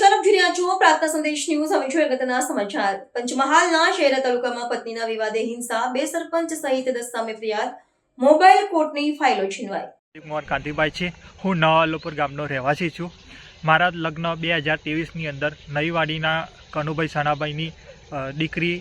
પ્રાર્થના સંદેશ ન્યૂઝ. હવે જોઈએ અગત્યના સમાચાર. પંચમહાલના શહેરા તાલુકામાં પત્નીના વિવાદે હિંસા, બે સરપંચ સહિત દસ સામે ફરિયાદ. મોબાઈલ કોર્ટની ફાઇલો છીનવાઈ. કુમાર કાંતિભાઈ છે. હું નવાલોપુર ગામનો રહેવાસી છું. મારા લગ્ન બે હજાર ત્રેવીસની અંદર નઈવાડીના કનુભાઈ સાણાભાઈની દીકરી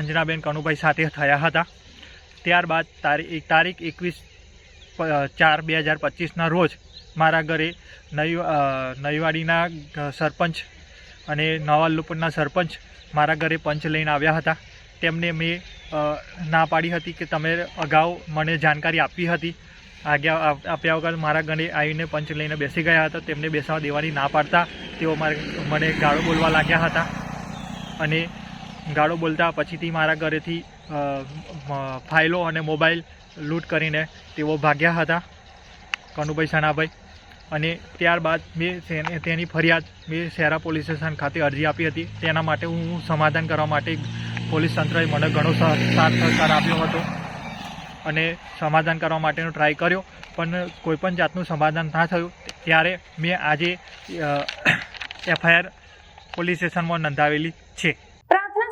અંજનાબેન કનુભાઈ સાથે થયા હતા. ત્યારબાદ તારીખ તારીખ એકવીસ ચાર બે હજાર પચીસના રોજ મારા ઘરે નવી અ, નવીવાડીના સરપંચ અને નવાલોપુરના સરપંચ મારા ઘરે પંચ લઈને આવ્યા હતા. તેમને મેં ના પાડી હતી કે તમે અગાઉ મને જાણકારી આપી હતી. આજ્ઞા આપ્યા વગર મારા ઘરે આવીને પંચ લઈને બેસી ગયા હતા. તેમને બેસવા દેવાની ના પાડતા તેઓ મારે મને ગાળો બોલવા લાગ્યા હતા. અને ગાળો બોલતા પછીથી મારા ઘરેથી ફાઇલો અને મોબાઈલ લૂંટ કરીને તેઓ ભાગ્યા હતા, કનુભાઈ સણાભાઈ. અને ત્યારબાદ મેં તેને- ફરિયાદ મેં શહેરા પોલીસ સ્ટેશન ખાતે અરજી આપી હતી. તેના માટે હું સમાધાન કરવા માટે પોલીસ તંત્રએ મને ઘણો સાથ સહકાર આપ્યો હતો અને સમાધાન કરવા માટેનો ટ્રાય કર્યો. પણ કોઈપણ જાતનું સમાધાન ના થયું. ત્યારે મેં આજે એફઆઈઆર પોલીસ સ્ટેશનમાં નોંધાવેલી છે.